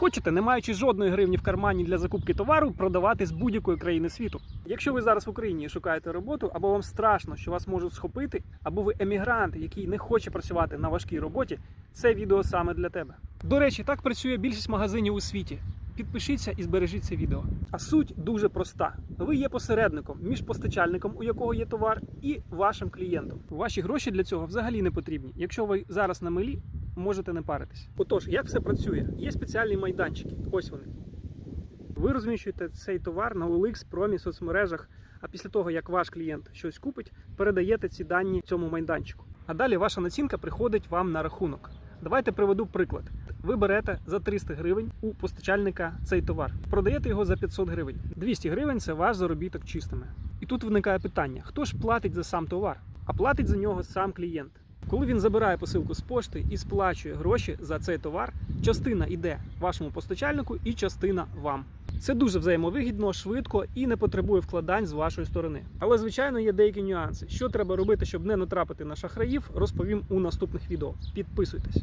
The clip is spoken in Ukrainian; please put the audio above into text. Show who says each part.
Speaker 1: Хочете, не маючи жодної гривні в кармані для закупки товару, продавати з будь-якої країни світу. Якщо ви зараз в Україні шукаєте роботу, або вам страшно, що вас можуть схопити, або ви емігрант, який не хоче працювати на важкій роботі, це відео саме для тебе. До речі, так працює більшість магазинів у світі. Підпишіться і збережіть це відео. А суть дуже проста: ви є посередником між постачальником, у якого є товар, і вашим клієнтом. Ваші гроші для цього взагалі не потрібні. Якщо ви зараз на милі, можете не паритись. Отож, як все працює? Є спеціальні майданчики. Ось вони. Ви розміщуєте цей товар на OLX, промі, соцмережах. А після того, як ваш клієнт щось купить, передаєте ці дані цьому майданчику. А далі ваша націнка приходить вам на рахунок. Давайте приведу приклад. Ви берете за 300 гривень у постачальника цей товар, продаєте його за 500 гривень. 200 гривень це ваш заробіток чистими. І тут виникає питання: хто ж платить за сам товар? А платить за нього сам клієнт. Коли він забирає посилку з пошти і сплачує гроші за цей товар, частина йде вашому постачальнику і частина вам. Це дуже взаємовигідно, швидко і не потребує вкладань з вашої сторони. Але звичайно є деякі нюанси. Що треба робити, щоб не натрапити на шахраїв, розповім у наступних відео. Підписуйтесь.